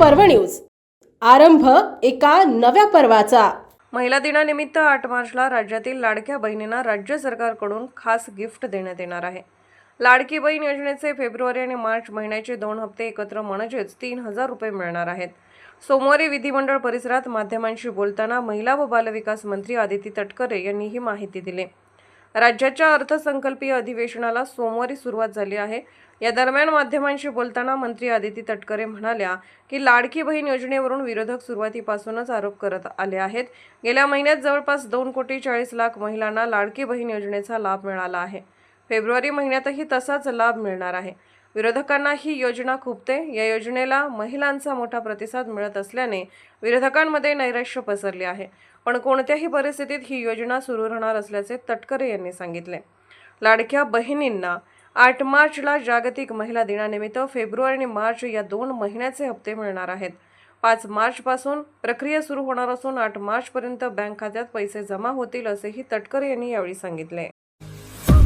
पर्व न्यूज. आरंभ एका नव्या पर्वाचा. महिला दिनानिमित्त आठ मार्चला राज्यातील लाडक्या बहिणींना राज्य सरकारकडून खास गिफ्ट देण्यात येणार आहे. लाडकी बहीण योजनेचे फेब्रुवारी आणि मार्च महिन्याचे दोन हप्ते एकत्र म्हणजेच तीन हजार रुपये मिळणार आहेत. सोमवारी विधिमंडळ परिसरात माध्यमांशी बोलताना महिला व बालविकास मंत्री आदिती तटकरे यांनी ही माहिती दिली. राज्याच्या अर्थसंकल्पीय अधिवेशनाला सोमवारी सुरुवात झाली आहे. या दरम्यान माध्यमांशी बोलताना मंत्री आदिती तटकरे म्हणाल्या की लाडकी बहीण योजनेवरून विरोधक सुरुवातीपासूनच आरोप करत आले आहेत. गेल्या महिन्यात जवळपास दोन कोटी चाळीस लाख महिलांना लाडकी बहीण योजनेचा लाभ मिळाला आहे. फेब्रुवारी महिन्यातही तसाच लाभ मिळणार आहे. विरोधकांना ही योजना खुपते. या योजनेला महिलांचा मोठा प्रतिसाद मिळत असल्याने विरोधकांमध्ये नैराश्य पसरले आहे. पण कोणत्याही परिस्थितीत ही योजना सुरू राहणार असल्याचे तटकरे यांनी सांगितले. लाडक्या बहिणींना आठ मार्चला जागतिक महिला दिनानिमित्त फेब्रुवारी आणि मार्च या दोन महिन्याचे हप्ते मिळणार आहेत. पाच मार्चपासून प्रक्रिया सुरू होणार असून आठ मार्चपर्यंत बँक खात्यात पैसे जमा होतील असेही तटकरे यांनी यावेळी सांगितले.